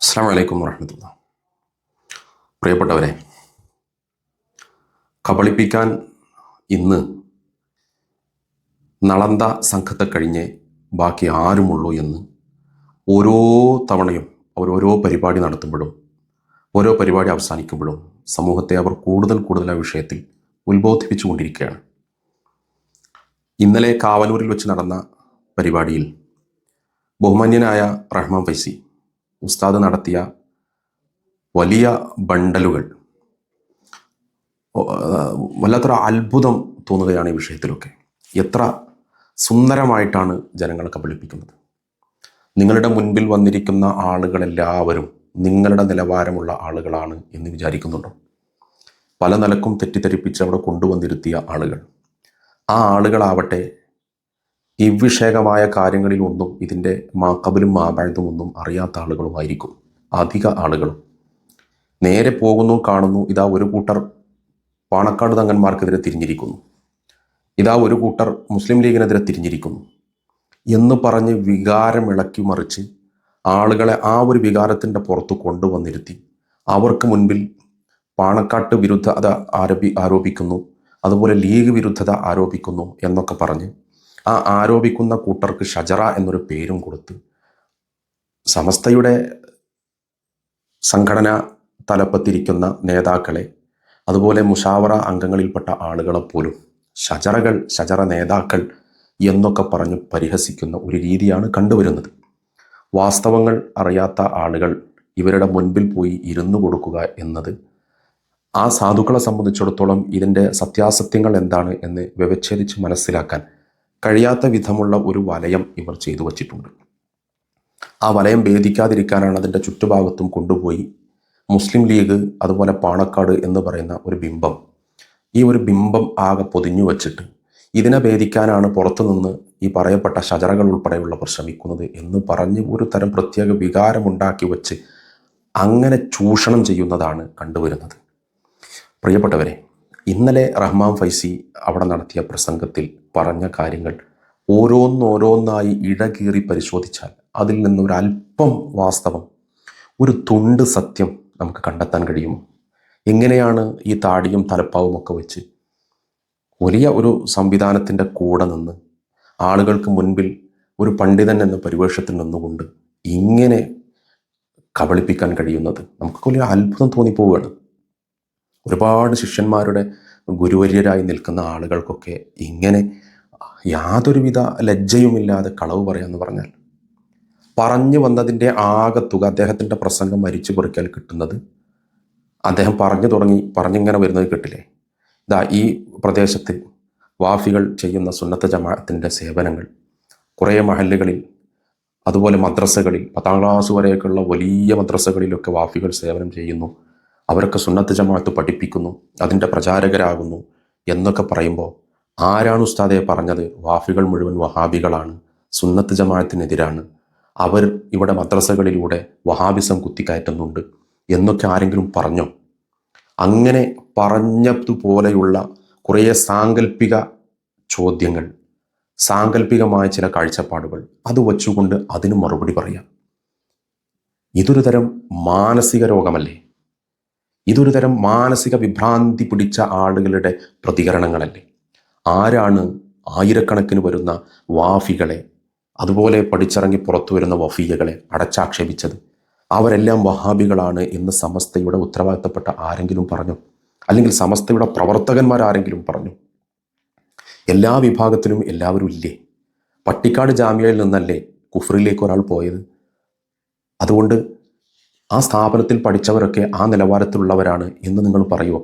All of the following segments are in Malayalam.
അസ്സാം വലൈക്കും പ്രിയപ്പെട്ടവരെ കബളിപ്പിക്കാൻ ഇന്ന് നളന്ത സംഘത്തെ കഴിഞ്ഞ് ബാക്കി ആരുമുള്ളൂ എന്ന് ഓരോ തവണയും അവർ ഓരോ പരിപാടി നടത്തുമ്പോഴും ഓരോ പരിപാടി അവസാനിക്കുമ്പോഴും സമൂഹത്തെ അവർ കൂടുതൽ കൂടുതൽ ആ വിഷയത്തിൽ ഉത്ബോധിപ്പിച്ചുകൊണ്ടിരിക്കുകയാണ് ഇന്നലെ കാവലൂരിൽ വെച്ച് നടന്ന പരിപാടിയിൽ ബഹുമാന്യനായ റഹ്മാൻ ഫൈസി ഉസ്താദ് നടത്തിയ വലിയ ബണ്ടലുകൾ. വല്ലാത്തൊരു അത്ഭുതം തോന്നുകയാണ് ഈ വിഷയത്തിലൊക്കെ. എത്ര സുന്ദരമായിട്ടാണ് ജനങ്ങളെ കബളിപ്പിക്കുന്നത്. നിങ്ങളുടെ മുൻപിൽ വന്നിരിക്കുന്ന ആളുകളെല്ലാവരും നിങ്ങളുടെ നിലവാരമുള്ള ആളുകളാണ് എന്ന് വിചാരിക്കുന്നുണ്ടോ? പല നിലക്കും തെറ്റിദ്ധരിപ്പിച്ച് അവിടെ കൊണ്ടുവന്നിരുത്തിയ ആളുകൾ. ആ ആളുകളാവട്ടെ ഇവിഷയകമായ കാര്യങ്ങളിൽ ഒന്നും ഇതിന്റെ മാക്കബലും മാബാഴ്തും ഒന്നും അറിയാത്ത ആളുകളുമായിരിക്കും. അധിക ആളുകളും. നേരെ പോകുന്നു കാണുന്നു. ഇതാ ഒരു കൂട്ടർ പാണക്കാട് തങ്ങന്മാർക്കെതിരെ തിരിഞ്ഞിരിക്കുന്നു. ഇതാ ഒരു കൂട്ടർ മുസ്ലിം ലീഗിനെതിരെ തിരിഞ്ഞിരിക്കുന്നു. എന്ന് പറഞ്ഞ് വികാരം ഇളക്കി മറിച്ച് ആളുകളെ ആ ഒരു വികാരത്തിന്റെ പുറത്ത് കൊണ്ടുവന്നിരുത്തി. അവർക്ക് മുൻപിൽ പാണക്കാട്ട് വിരുദ്ധത ആരോപി ആരോപിക്കുന്നു. അതുപോലെ ലീഗ് വിരുദ്ധത ആരോപിക്കുന്നു എന്നൊക്കെ പറഞ്ഞ് ആ ആരോപിക്കുന്ന കൂട്ടർക്ക് ഷജറ എന്നൊരു പേരും കൊടുത്ത് സമസ്തയുടെ സംഘടന തലപ്പത്തിരിക്കുന്ന നേതാക്കളെ അതുപോലെ മുഷാവറ അംഗങ്ങളിൽപ്പെട്ട ആളുകളെ പോലും ഷജറകൾ ഷജറ നേതാക്കൾ എന്നൊക്കെ പറഞ്ഞ് പരിഹസിക്കുന്ന ഒരു രീതിയാണ് കണ്ടുവരുന്നത്. വാസ്തവങ്ങൾ അറിയാത്ത ആളുകൾ ഇവരുടെ മുൻപിൽ പോയി ഇരുന്നു കൊടുക്കുക എന്നത് ആ സാധുക്കളെ സംബന്ധിച്ചിടത്തോളം ഇതിന്റെ സത്യാസത്യങ്ങൾ എന്താണ് എന്ന് വ്യവച്ഛേദിച്ച് മനസ്സിലാക്കാൻ കഴിയാത്ത വിധമുള്ള ഒരു വലയം ഇവർ ചെയ്തു വച്ചിട്ടുണ്ട്. ആ വലയം ഭേദിക്കാതിരിക്കാനാണ് അതിന്റെ ചുറ്റുഭാഗത്തും കൊണ്ടുപോയി മുസ്ലിം ലീഗ് അതുപോലെ പാണക്കാട് എന്ന് പറയുന്ന ഒരു ബിംബം. ഈ ഒരു ബിംബം ആകെ പൊതിഞ്ഞു വച്ചിട്ട് ഇതിനെ ഭേദിക്കാനാണ് പുറത്തുനിന്ന് ഈ പറയപ്പെട്ട ഷജറകൾ ഉൾപ്പെടെയുള്ളവർ ശ്രമിക്കുന്നത് എന്ന് പറഞ്ഞ് ഒരു തരം പ്രത്യേക വികാരമുണ്ടാക്കി വച്ച് അങ്ങനെ ചൂഷണം ചെയ്യുന്നതാണ് കണ്ടുവരുന്നത്. പ്രിയപ്പെട്ടവരെ ഇന്നലെ റഹ്മാൻ ഫൈസി അവിടെ നടത്തിയ പ്രസംഗത്തിൽ പറഞ്ഞ കാര്യങ്ങൾ ഓരോന്നോരോന്നായി ഇടകീറി പരിശോധിച്ചാൽ അതിൽ നിന്നൊരല്പം വാസ്തവം ഒരു തുണ്ട് സത്യം നമുക്ക് കണ്ടെത്താൻ കഴിയുമോ? എങ്ങനെയാണ് ഈ താടിയും തലപ്പാവും ഒക്കെ വെച്ച് വലിയ ഒരു സംവിധാനത്തിന്റെ കൂടെ നിന്ന് ആളുകൾക്ക് മുൻപിൽ ഒരു പണ്ഡിതൻ എന്ന പരിവേഷത്തിൽ നിന്നുകൊണ്ട് ഇങ്ങനെ കബളിപ്പിക്കാൻ കഴിയുന്നത്? വലിയ അത്ഭുതം തോന്നിപ്പോവുകയാണ്. ഒരുപാട് ശിഷ്യന്മാരുടെ ഗുരുവര്യരായി നിൽക്കുന്ന ആളുകൾക്കൊക്കെ ഇങ്ങനെ യാതൊരുവിധ ലജ്ജയുമില്ലാതെ കളവ് പറയാമെന്ന് പറഞ്ഞാൽ പറഞ്ഞു വന്നതിന്റെ ആകെ തുക അദ്ദേഹത്തിന്റെ പ്രസംഗം മരിച്ചു പൊറിക്കാൽ കിട്ടുന്നത് അദ്ദേഹം പറഞ്ഞു തുടങ്ങി പറഞ്ഞിങ്ങനെ വരുന്നത് കിട്ടില്ലേ? ഇതാ ഈ പ്രദേശത്ത് വാഫികൾ ചെയ്യുന്ന സുന്നത്ത ജമാഅത്തിന്റെ സേവനങ്ങൾ കുറേ മഹല്ലുകളിൽ അതുപോലെ മദ്രസകളിൽ പത്താം ക്ലാസ് വരെയൊക്കെയുള്ള വലിയ മദ്രസകളിലൊക്കെ വാഫികൾ സേവനം ചെയ്യുന്നു. അവരൊക്കെ സുന്നത്ത് ജമാഅത്ത് പഠിപ്പിക്കുന്നു അതിന്റെ പ്രചാരകരാകുന്നു എന്നൊക്കെ പറയുമ്പോൾ ആരാണ് ഉസ്താദെ പറഞ്ഞത്? വാഫികൾ മുഴുവൻ വഹാബികളാണ് സുന്നത്ത് ജമാഅത്തിനെതിരാണ്. അവർ ഇവിടെ മദ്രസകളിലൂടെ വഹാബിസം കുത്തിക്കയറ്റുന്നുണ്ട് എന്നൊക്കെ ആരെങ്കിലും പറഞ്ഞോ? അങ്ങനെ പറഞ്ഞതുപോലെയുള്ള കുറേ സാങ്കല്പിക ചോദ്യങ്ങൾ സാങ്കല്പികമായ ചില കാഴ്ചപ്പാടുകൾ അത് വച്ചുകൊണ്ട് അതിന് മറുപടി പറയാം. ഇതൊരു തരം മാനസിക രോഗമല്ലേ? ഇതൊരു തരം മാനസിക വിഭ്രാന്തി പിടിച്ച ആളുകളുടെ പ്രതികരണങ്ങളല്ലേ. ആരാണ് ആയിരക്കണക്കിന് വരുന്ന വാഫികളെ അതുപോലെ പഠിച്ചിറങ്ങി പുറത്തു വരുന്ന വഫീയകളെ അടച്ചാക്ഷേപിച്ചത്? അവരെല്ലാം വഹാബികളാണ് എന്ന് സമസ്തയുടെ ഉത്തരവാദിത്തപ്പെട്ട ആരെങ്കിലും പറഞ്ഞു? അല്ലെങ്കിൽ സമസ്തയുടെ പ്രവർത്തകന്മാർ ആരെങ്കിലും പറഞ്ഞു? എല്ലാ വിഭാഗത്തിലും എല്ലാവരും ഇല്ലേ? പട്ടിക്കാട് ജാമ്യയിൽ നിന്നല്ലേ കുഫറിലേക്ക് ഒരാൾ പോയത്? അതുകൊണ്ട് ആ സ്ഥാപനത്തിൽ പഠിച്ചവരൊക്കെ ആ നിലവാരത്തിലുള്ളവരാണ് എന്ന് നിങ്ങൾ പറയുമോ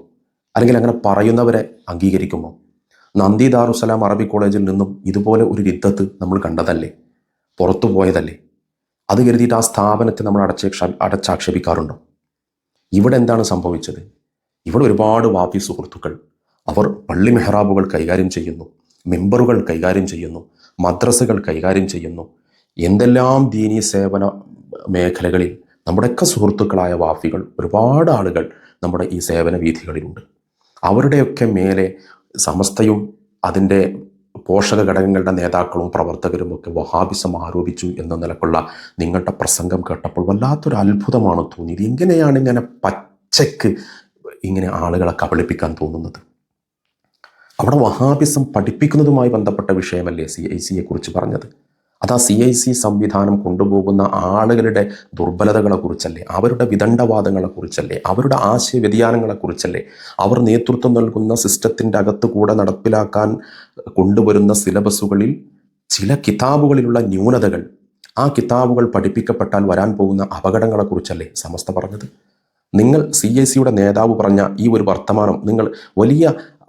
അല്ലെങ്കിൽ അങ്ങനെ പറയുന്നവരെ അംഗീകരിക്കുമോ? നന്ദി ദാറുസലാം അറബി കോളേജിൽ നിന്നും ഇതുപോലെ ഒരു യുദ്ധത്ത് നമ്മൾ കണ്ടതല്ലേ? പുറത്തു പോയതല്ലേ? അത് കരുതിയിട്ട് ആ സ്ഥാപനത്തെ നമ്മൾ അടച്ചേക്ഷ അടച്ചാക്ഷേപിക്കാറുണ്ടോ? ഇവിടെ എന്താണ് സംഭവിച്ചത്? ഇവിടെ ഒരുപാട് വാപ്പി സുഹൃത്തുക്കൾ അവർ പള്ളി മെഹ്റാബുകൾ കൈകാര്യം ചെയ്യുന്നു മെമ്പറുകൾ കൈകാര്യം ചെയ്യുന്നു മദ്രസകൾ കൈകാര്യം ചെയ്യുന്നു. എന്തെല്ലാം ദീനീ സേവന മേഖലകളിൽ നമ്മുടെയൊക്കെ സുഹൃത്തുക്കളായ വാഫികൾ ഒരുപാട് ആളുകൾ നമ്മുടെ ഈ സേവന വീഥികളിലുണ്ട് അവരുടെയൊക്കെ മേലെ സമസ്തയും അതിന്റെ പോഷക ഘടകങ്ങളുടെ നേതാക്കളും പ്രവർത്തകരും ഒക്കെ വഹാബിസം ആരോപിച്ചു എന്ന നിലക്കുള്ള നിങ്ങളുടെ പ്രസംഗം കേട്ടപ്പോൾ വല്ലാത്തൊരു അത്ഭുതമാണ് തോന്നിയത്. എങ്ങനെയാണ് ഇങ്ങനെ പച്ചക്ക് ഇങ്ങനെ ആളുകളെ കബളിപ്പിക്കാൻ തോന്നുന്നത്? അവിടെ വഹാബിസം പഠിപ്പിക്കുന്നതുമായി ബന്ധപ്പെട്ട വിഷയമല്ലേ സി ഐ സിയെ കുറിച്ച് പറഞ്ഞത്? അത് ആ സി ഐ സി സംവിധാനം കൊണ്ടുപോകുന്ന ആളുകളുടെ ദുർബലതകളെക്കുറിച്ചല്ലേ? അവരുടെ വിദണ്ഡവാദങ്ങളെക്കുറിച്ചല്ലേ? അവരുടെ ആശയ വ്യതിയാനങ്ങളെക്കുറിച്ചല്ലേ അവർ നേതൃത്വം നൽകുന്ന സിസ്റ്റത്തിന്റെ അകത്ത് കൂടെ നടപ്പിലാക്കാൻ കൊണ്ടുവരുന്ന സിലബസുകളിൽ ചില കിതാബുകളിലുള്ള ന്യൂനതകൾ ആ കിതാബുകൾ പഠിപ്പിക്കപ്പെട്ടാൽ വരാൻ പോകുന്ന അപകടങ്ങളെക്കുറിച്ചല്ലേ സമസ്ത പറഞ്ഞത്? നിങ്ങൾ സി ഐ സിയുടെ നേതാവ് പറഞ്ഞ ഈ ഒരു വർത്തമാനം നിങ്ങൾ വലിയ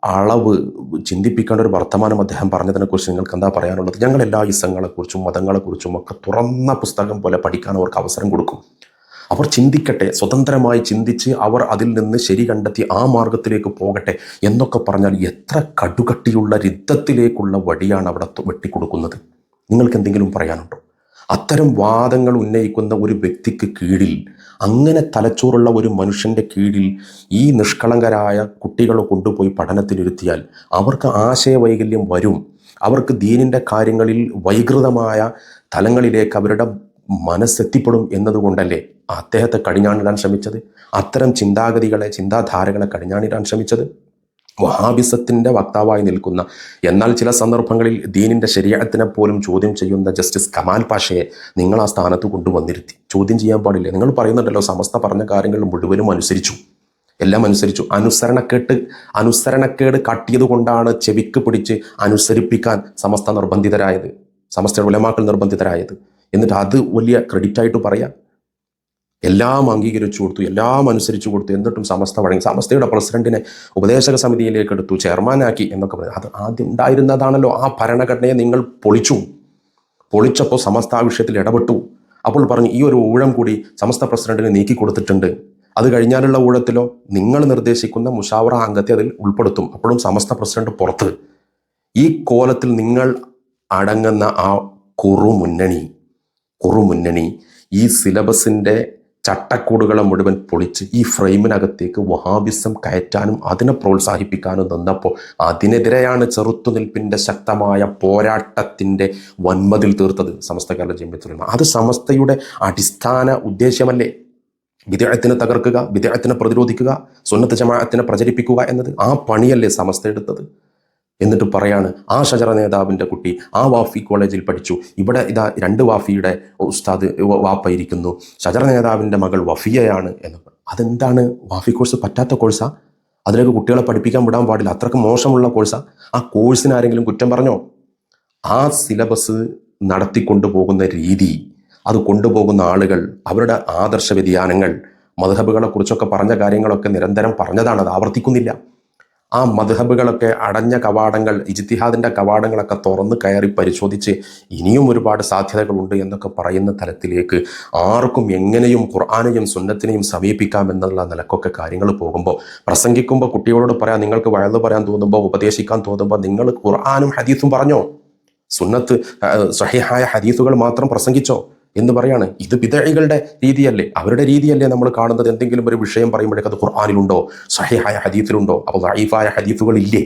അളവ് ചിന്തിപ്പിക്കേണ്ട ഒരു വർത്തമാനം അദ്ദേഹം പറഞ്ഞതിനെക്കുറിച്ച് നിങ്ങൾക്ക് എന്താ പറയാനുള്ളത്? ഞങ്ങൾ എല്ലാ ഇസങ്ങളെക്കുറിച്ചും മതങ്ങളെക്കുറിച്ചും ഒക്കെ തുറന്ന പുസ്തകം പോലെ പഠിക്കാൻ അവർക്ക് അവസരം കൊടുക്കും. അവർ ചിന്തിക്കട്ടെ സ്വതന്ത്രമായി ചിന്തിച്ച് അവർ അതിൽ നിന്ന് ശരി കണ്ടെത്തി ആ മാർഗത്തിലേക്ക് പോകട്ടെ എന്നൊക്കെ പറഞ്ഞാൽ എത്ര കടുകട്ടിയുള്ള രിദ്ധത്തിലേക്കുള്ള വഴിയാണ് അവിടെ വെട്ടിക്കൊടുക്കുന്നത്. നിങ്ങൾക്ക് എന്തെങ്കിലും പറയാനുണ്ടോ? അത്തരം വാദങ്ങൾ ഉന്നയിക്കുന്ന ഒരു വ്യക്തിക്ക് കീഴിൽ അങ്ങനെ തലച്ചോറുള്ള ഒരു മനുഷ്യന്റെ കീഴിൽ ഈ നിഷ്കളങ്കരായ കുട്ടികളെ കൊണ്ടുപോയി പഠനത്തിനിരുത്തിയാൽ അവർക്ക് ആശയവൈകല്യം വരും. അവർക്ക് ദീനിന്റെ കാര്യങ്ങളിൽ വൈകൃതമായ തലങ്ങളിലേക്ക് അവരുടെ മനസ്സെത്തിപ്പെടും എന്നതുകൊണ്ടല്ലേ അദ്ദേഹത്തെ കടിഞ്ഞാണിടാൻ ശ്രമിച്ചത്? അത്തരം ചിന്താഗതികളെ ചിന്താധാരകളെ കടിഞ്ഞാണിടാൻ ശ്രമിച്ചത്? വഹാബിസത്തിന്റെ വക്താവായി നിൽക്കുന്ന എന്നാൽ ചില സന്ദർഭങ്ങളിൽ ദീനിന്റെ ശരീരത്തിനെ പോലും ചോദ്യം ചെയ്യുന്ന ജസ്റ്റിസ് കമാൽ പാഷയെ നിങ്ങൾ ആ സ്ഥാനത്ത് കൊണ്ടുവന്നിരുത്തി. ചോദ്യം ചെയ്യാൻ പാടില്ല? നിങ്ങൾ പറയുന്നുണ്ടല്ലോ സമസ്ത പറഞ്ഞ കാര്യങ്ങൾ മുഴുവനും അനുസരിച്ചു. എല്ലാം അനുസരിച്ചു. അനുസരണക്കേട്ട് അനുസരണക്കേട് കാട്ടിയത് കൊണ്ടാണ് ചെവിക്ക് പിടിച്ച് അനുസരിപ്പിക്കാൻ സമസ്ത നിർബന്ധിതരായത്. സമസ്തയുടെ ഉലമാക്കൾ നിർബന്ധിതരായത്. എന്നിട്ട് അത് വലിയ ക്രെഡിറ്റായിട്ട് പറയാം. എല്ലാം അംഗീകരിച്ചു കൊടുത്തു എല്ലാം അനുസരിച്ചു കൊടുത്തു എന്നിട്ടും സമസ്ത വഴങ്ങി സമസ്തയുടെ പ്രസിഡന്റിനെ ഉപദേശക സമിതിയിലേക്ക് എടുത്തു ചെയർമാനാക്കി എന്നൊക്കെ പറഞ്ഞു. അത് ആദ്യം ഉണ്ടായിരുന്നതാണല്ലോ ആ ഭരണഘടനയെ നിങ്ങൾ പൊളിച്ചു. പൊളിച്ചപ്പോൾ സമസ്ത ആ വിഷയത്തിൽ ഇടപെട്ടു. അപ്പോൾ പറഞ്ഞു ഈ ഒരു ഊഴം കൂടി സമസ്ത പ്രസിഡന്റിന് നീക്കി കൊടുത്തിട്ടുണ്ട്. അത് കഴിഞ്ഞാലുള്ള ഊഴത്തിലോ നിങ്ങൾ നിർദ്ദേശിക്കുന്ന മുഷാവറ അംഗത്തെ അതിൽ ഉൾപ്പെടുത്തും. അപ്പോഴും സമസ്ത പ്രസിഡന്റ് പുറത്ത്. ഈ കോലത്തിൽ നിങ്ങൾ അടങ്ങുന്ന ആ കുറുമുന്നണി കുറുമുന്നണി ഈ സിലബസിന്റെ ചട്ടക്കൂടുകളെ മുഴുവൻ പൊളിച്ച് ഈ ഫ്രെയിമിനകത്തേക്ക് വഹാബിസം കയറ്റാനും അതിനെ പ്രോത്സാഹിപ്പിക്കാനും നിന്നപ്പോൾ അതിനെതിരെയാണ് ചെറുത്തുനിൽപ്പിന്റെ ശക്തമായ പോരാട്ടത്തിന്റെ വൻമതിൽ തീർത്തത് സമസ്ത കേരള ജമ്യത്തുലമ അത് സമസ്തയുടെ അടിസ്ഥാന ഉദ്ദേശ്യമല്ലേ വിദേഹത്തിനെ തകർക്കുക വിദേഹത്തിനെ പ്രതിരോധിക്കുക സുന്നത്ത് ജമാഅത്തിനെ പ്രചരിപ്പിക്കുക എന്നത് ആ പണിയല്ലേ സമസ്ത എടുത്തത്? എന്നിട്ട് പറയാണ് ആ ഷജറ നേതാവിന്റെ കുട്ടി ആ വാഫി കോളേജിൽ പഠിച്ചു. ഇവിടെ ഇതാ രണ്ട് വാഫിയുടെ ഉസ്താദ് വാപ്പ ഇരിക്കുന്നു ഷജറ നേതാവിന്റെ മകൾ വഫിയയാണ്. എന്ന് അതെന്താണ്? വാഫി കോഴ്സ് പറ്റാത്ത കോഴ്സാ? അതിലേക്ക് കുട്ടികളെ പഠിപ്പിക്കാൻ വിടാൻ പാടില്ല. അത്രയ്ക്ക് മോശമുള്ള കോഴ്സാ? ആ കോഴ്സിന് ആരെങ്കിലും കുറ്റം പറഞ്ഞോ? ആ സിലബസ് നടത്തിക്കൊണ്ടു പോകുന്ന രീതി അത് കൊണ്ടുപോകുന്ന ആളുകൾ അവരുടെ ആദർശ വ്യതിയാനങ്ങൾ മധുഹബുകളെ കുറിച്ചൊക്കെ പറഞ്ഞ കാര്യങ്ങളൊക്കെ നിരന്തരം പറഞ്ഞതാണ്. അത് ആവർത്തിക്കുന്നില്ല. ആ മധുഹബുകളൊക്കെ അടഞ്ഞ കവാടങ്ങൾ ഇജിത്തിഹാദിന്റെ കവാടങ്ങളൊക്കെ തുറന്ന് കയറി പരിശോധിച്ച് ഇനിയും ഒരുപാട് സാധ്യതകളുണ്ട് എന്നൊക്കെ പറയുന്ന തലത്തിലേക്ക് ആർക്കും എങ്ങനെയും ഖുർആാനെയും സുന്നത്തിനെയും സമീപിക്കാം എന്നുള്ള നിലക്കൊക്കെ കാര്യങ്ങൾ പോകുമ്പോൾ പ്രസംഗിക്കുമ്പോൾ കുട്ടികളോട് പറയാം നിങ്ങൾക്ക് വഴന്ന് പറയാൻ തോന്നുമ്പോൾ ഉപദേശിക്കാൻ തോന്നുമ്പോൾ നിങ്ങൾ ഖുർആാനും ഹദീസും പറഞ്ഞോ? സുന്നത്ത് സഹിഹായ ഹദീസുകൾ മാത്രം പ്രസംഗിച്ചോ? എന്ന് പറയാണ്. ഇത് പിതഴികളുടെ രീതിയല്ലേ? അവരുടെ രീതിയല്ലേ നമ്മൾ കാണുന്നത്? എന്തെങ്കിലും ഒരു വിഷയം പറയുമ്പോഴേക്ക് അത് ഖുർആാനിലുണ്ടോ? സഹിഹായ ഹദീഫിലുണ്ടോ അപ്പോൾ വൈഫായ ഹദീഫുകളില്ലേ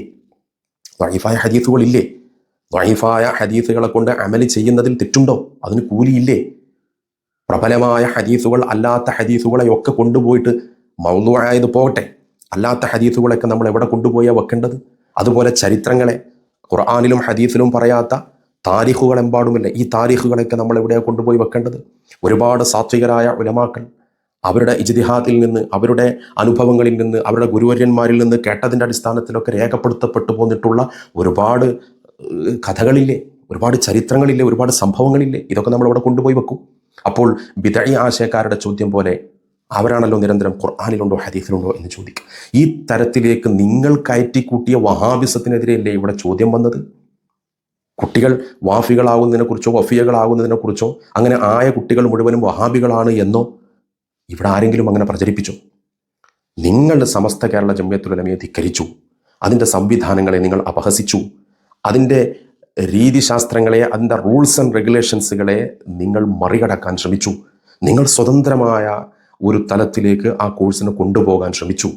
ഹദീസുകൾ ഇല്ലേ വൈഫായ ഹദീസുകളെ കൊണ്ട് അമൽ ചെയ്യുന്നതിൽ തെറ്റുണ്ടോ? അതിന് കൂലിയില്ലേ? പ്രബലമായ ഹദീസുകൾ അല്ലാത്ത ഹദീസുകളെയൊക്കെ കൊണ്ടുപോയിട്ട് മൗതുവായത് പോകട്ടെ. അല്ലാത്ത ഹദീസുകളൊക്കെ നമ്മൾ എവിടെ കൊണ്ടുപോയാൽ വെക്കേണ്ടത്? അതുപോലെ ചരിത്രങ്ങളെ ഖുർആാനിലും ഹദീസിലും പറയാത്ത താരിഖുകൾ എമ്പാടുമില്ല ഈ താരിഖുകളൊക്കെ നമ്മൾ എവിടെയാണ് കൊണ്ടുപോയി വെക്കേണ്ടത്? ഒരുപാട് സാത്വികരായ ഉലമാക്കൾ അവരുടെ ഇജിതിഹാദിൽ നിന്ന് അവരുടെ അനുഭവങ്ങളിൽ നിന്ന് അവരുടെ ഗുരുവര്യന്മാരിൽ നിന്ന് കേട്ടതിന്റെ അടിസ്ഥാനത്തിലൊക്കെ രേഖപ്പെടുത്തപ്പെട്ടു പോന്നിട്ടുള്ള ഒരുപാട് കഥകളില്ലേ ഒരുപാട് ചരിത്രങ്ങളില്ലേ ഒരുപാട് സംഭവങ്ങളില്ലേ ഇതൊക്കെ നമ്മൾ അവിടെ കൊണ്ടുപോയി വെക്കും. അപ്പോൾ വിതഴി ആശയക്കാരുടെ ചോദ്യം പോലെ അവരാണല്ലോ നിരന്തരം ഖുർആാനിലുണ്ടോ ഹദീസിലുണ്ടോ എന്ന് ചോദിക്കും ഈ തരത്തിലേക്ക് നിങ്ങൾ കയറ്റിക്കൂട്ടിയ വഹാബിസത്തിനെതിരെയല്ലേ ഇവിടെ ചോദ്യം വന്നത്? കുട്ടികൾ വാഫികളാകുന്നതിനെക്കുറിച്ചോ വഫിയകളാകുന്നതിനെക്കുറിച്ചോ അങ്ങനെ ആയ കുട്ടികൾ മുഴുവനും വഹാബികളാണ് എന്നോ ഇവിടെ ആരെങ്കിലും അങ്ങനെ പ്രചരിപ്പിച്ചു? നിങ്ങൾ സമസ്ത കേരള ജമ്യത്തുലമയെ ധിക്കരിച്ചു. അതിന്റെ സംവിധാനങ്ങളെ നിങ്ങൾ അപഹസിച്ചു. അതിന്റെ രീതിശാസ്ത്രങ്ങളെ അതിന്റെ റൂൾസ് ആൻഡ് റെഗുലേഷൻസുകളെ നിങ്ങൾ മറികടക്കാൻ ശ്രമിച്ചു. നിങ്ങൾ സ്വതന്ത്രമായ ഒരു തലത്തിലേക്ക് ആ കോഴ്സിനെ കൊണ്ടുപോകാൻ ശ്രമിച്ചു.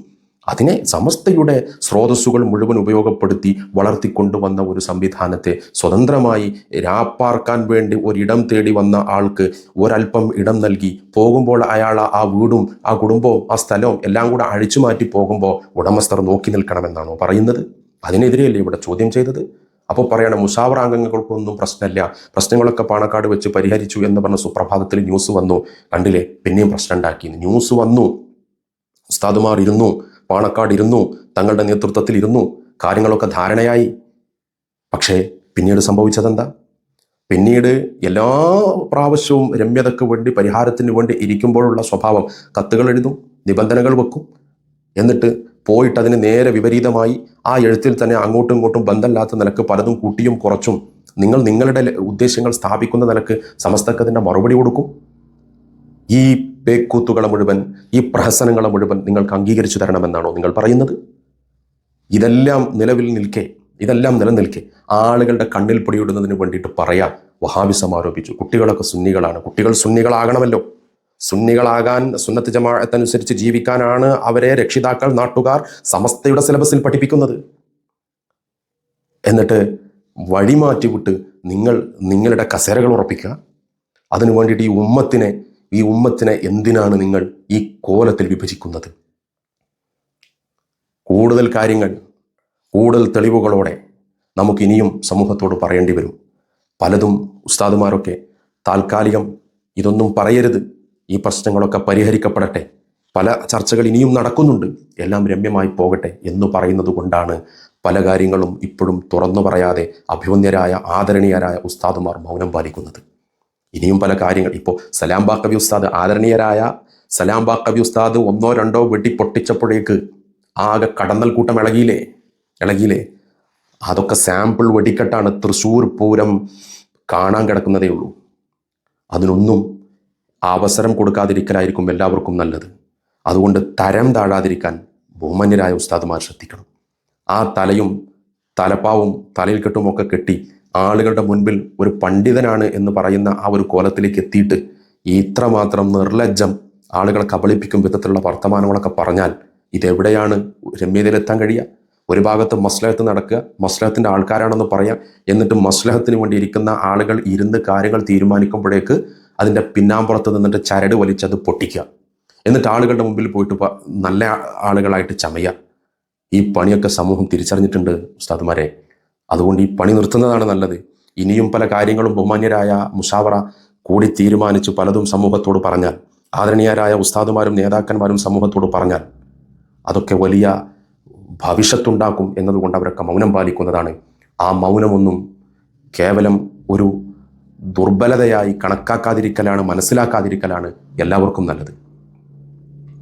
അതിനെ സമസ്തയുടെ സ്രോതസ്സുകൾ മുഴുവൻ ഉപയോഗപ്പെടുത്തി വളർത്തിക്കൊണ്ടുവന്ന ഒരു സംവിധാനത്തെ സ്വതന്ത്രമായി രാപ്പാർക്കാൻ വേണ്ടി ഒരിടം തേടി വന്ന ആൾക്ക് ഒരല്പം ഇടം നൽകി. പോകുമ്പോൾ അയാൾ ആ വീടും ആ കുടുംബവും ആ സ്ഥലവും എല്ലാം കൂടെ അഴിച്ചു മാറ്റി പോകുമ്പോൾ ഉടമസ്ഥർ നോക്കി നിൽക്കണമെന്നാണോ പറയുന്നത്? അതിനെതിരെയല്ലേ ഇവിടെ ചോദ്യം ചെയ്തത്? അപ്പോൾ പറയണം മുഷാവറ അംഗങ്ങൾക്കൊന്നും പ്രശ്നമില്ല. പ്രശ്നങ്ങളൊക്കെ പാണക്കാട് വെച്ച് പരിഹരിച്ചു എന്ന് പറഞ്ഞ സുപ്രഭാതത്തിൽ ന്യൂസ് വന്നു. കണ്ടില്ലേ? പിന്നെയും പ്രശ്നം ഉണ്ടാക്കി. ന്യൂസ് വന്നു. ഉസ്താദുമാർ ഇരുന്നു. പാണക്കാട് ഇരുന്നു തങ്ങളുടെ നേതൃത്വത്തിൽ ഇരുന്നു കാര്യങ്ങളൊക്കെ ധാരണയായി. പക്ഷേ പിന്നീട് സംഭവിച്ചതെന്താ? പിന്നീട് എല്ലാ പ്രാവശ്യവും രമ്യതയ്ക്ക് വേണ്ടി പരിഹാരത്തിന് വേണ്ടി ഇരിക്കുമ്പോഴുള്ള സ്വഭാവം കത്തുകൾ എഴുതും നിബന്ധനകൾ വെക്കും. എന്നിട്ട് പോയിട്ട് അതിന് നേരെ വിപരീതമായി ആ എഴുത്തിൽ തന്നെ അങ്ങോട്ടും ഇങ്ങോട്ടും ബന്ധമില്ലാത്ത നിലയ്ക്ക് പലതും കൂട്ടിയും കുറച്ചും നിങ്ങൾ നിങ്ങളുടെ ഉദ്ദേശങ്ങൾ സ്ഥാപിക്കുന്ന നിലയ്ക്ക് സമസ്തക്കതിന്റെ മറുപടി കൊടുക്കും. ഈ പേക്കൂത്തുകളെ മുഴുവൻ ഈ പ്രഹസനങ്ങളെ മുഴുവൻ നിങ്ങൾക്ക് അംഗീകരിച്ചു തരണമെന്നാണോ നിങ്ങൾ പറയുന്നത്? ഇതെല്ലാം നിലവിൽ നിൽക്കെ ഇതെല്ലാം നിലനിൽക്കെ ആളുകളുടെ കണ്ണിൽ പൊടിയിടുന്നതിന് വേണ്ടിയിട്ട് പറയാം. വഹാബിസം ആരോപിച്ചു കുട്ടികളൊക്കെ സുന്നികളാണ്. കുട്ടികൾ സുന്നികളാകണമല്ലോ. സുന്നികളാകാൻ സുന്നത്ത് ജമാഅത്തനുസരിച്ച് ജീവിക്കാനാണ് അവരെ രക്ഷിതാക്കൾ നാട്ടുകാർ സമസ്തയുടെ സിലബസിൽ പഠിപ്പിക്കുന്നത്. എന്നിട്ട് വഴിമാറ്റി വിട്ട് നിങ്ങൾ നിങ്ങളുടെ കസേരകൾ ഉറപ്പിക്കുക. അതിനു വേണ്ടിയിട്ട് ഈ ഉമ്മത്തിനെ ഈ ഉമ്മത്തിനെ എന്തിനാണ് നിങ്ങൾ ഈ കോലത്തിൽ വിഭജിക്കുന്നത്? കൂടുതൽ കാര്യങ്ങൾ കൂടുതൽ തെളിവുകളോടെ നമുക്കിനിയും സമൂഹത്തോട് പറയേണ്ടി വരും. പലതും ഉസ്താദുമാരൊക്കെ താൽക്കാലികം ഇതൊന്നും പറയരുത്. ഈ പ്രശ്നങ്ങളൊക്കെ പരിഹരിക്കപ്പെടട്ടെ. പല ചർച്ചകൾ ഇനിയും നടക്കുന്നുണ്ട്. എല്ലാം രമ്യമായി പോകട്ടെ എന്ന് പറയുന്നത് കൊണ്ടാണ് പല കാര്യങ്ങളും ഇപ്പോഴും തുറന്നു പറയാതെ അഭിമന്യരായ ആദരണീയരായ ഉസ്താദുമാർ മൗനം പാലിക്കുന്നത്. ഇനിയും പല കാര്യങ്ങൾ. ഇപ്പോൾ സലാം ബാക്കബി ഉസ്താദ് ആദരണീയരായ സലാം ബാക്കബി ഉസ്താദ് ഒന്നോ രണ്ടോ വെട്ടി പൊട്ടിച്ചപ്പോഴേക്ക് ആകെ കടന്നൽ കൂട്ടം ഇളകിയില്ലേ? ഇളകിയില്ലേ? അതൊക്കെ സാമ്പിൾ വെടിക്കെട്ടാണ് തൃശ്ശൂർ പൂരം കാണാൻ കിടക്കുന്നതേ ഉള്ളൂ. അതിനൊന്നും അവസരം കൊടുക്കാതിരിക്കലായിരിക്കും എല്ലാവർക്കും നല്ലത്. അതുകൊണ്ട് തരം താഴാതിരിക്കാൻ ബഹുമാന്യരായ ഉസ്താദ്മാർ ശ്രദ്ധിക്കണം. ആ തലയും തലപ്പാവും തലയിൽ കെട്ടുമൊക്കെ കെട്ടി ആളുകളുടെ മുൻപിൽ ഒരു പണ്ഡിതനാണ് എന്ന് പറയുന്ന ആ ഒരു കോലത്തിലേക്ക് എത്തിയിട്ട് ഇത്രമാത്രം നിർലജ്ജം ആളുകളെ കബളിപ്പിക്കും വിധത്തിലുള്ള വർത്തമാനങ്ങളൊക്കെ പറഞ്ഞാൽ ഇതെവിടെയാണ് രമ്യതയിലെത്താൻ കഴിയുക? ഒരു ഭാഗത്ത് മസ്ലഹത്ത് നടക്കുക മസ്ലഹത്തിന്റെ ആൾക്കാരാണെന്ന് പറയാം. എന്നിട്ട് മസ്ലഹത്തിന് വേണ്ടി ഇരിക്കുന്ന ആളുകൾ ഇരുന്ന് കാര്യങ്ങൾ തീരുമാനിക്കുമ്പോഴേക്ക് അതിന്റെ പിന്നാമ്പുറത്ത് നിന്നിട്ട് ചരട് വലിച്ചത് പൊട്ടിക്കുക. എന്നിട്ട് ആളുകളുടെ മുമ്പിൽ പോയിട്ട് നല്ല ആളുകളായിട്ട് ചമയുക. ഈ പണിയൊക്കെ സമൂഹം തിരിച്ചറിഞ്ഞിട്ടുണ്ട് ഉസ്താദുമാരെ. അതുകൊണ്ട് ഈ പണി നിർത്തുന്നതാണ് നല്ലത്. ഇനിയും പല കാര്യങ്ങളും ബഹുമാന്യരായ മുഷാവറ കൂടി തീരുമാനിച്ചു പലതും സമൂഹത്തോട് പറഞ്ഞാൽ ആദരണീയരായ ഉസ്താദുമാരും നേതാക്കന്മാരും സമൂഹത്തോട് പറഞ്ഞാൽ അതൊക്കെ വലിയ ഭവിഷ്യത്തുണ്ടാക്കും എന്നതുകൊണ്ട് അവരൊക്കെ മൗനം പാലിക്കുന്നതാണ്. ആ മൗനമൊന്നും കേവലം ഒരു ദുർബലതയായി കണക്കാക്കാതിരിക്കലാണ് മനസ്സിലാക്കാതിരിക്കലാണ് എല്ലാവർക്കും നല്ലത്.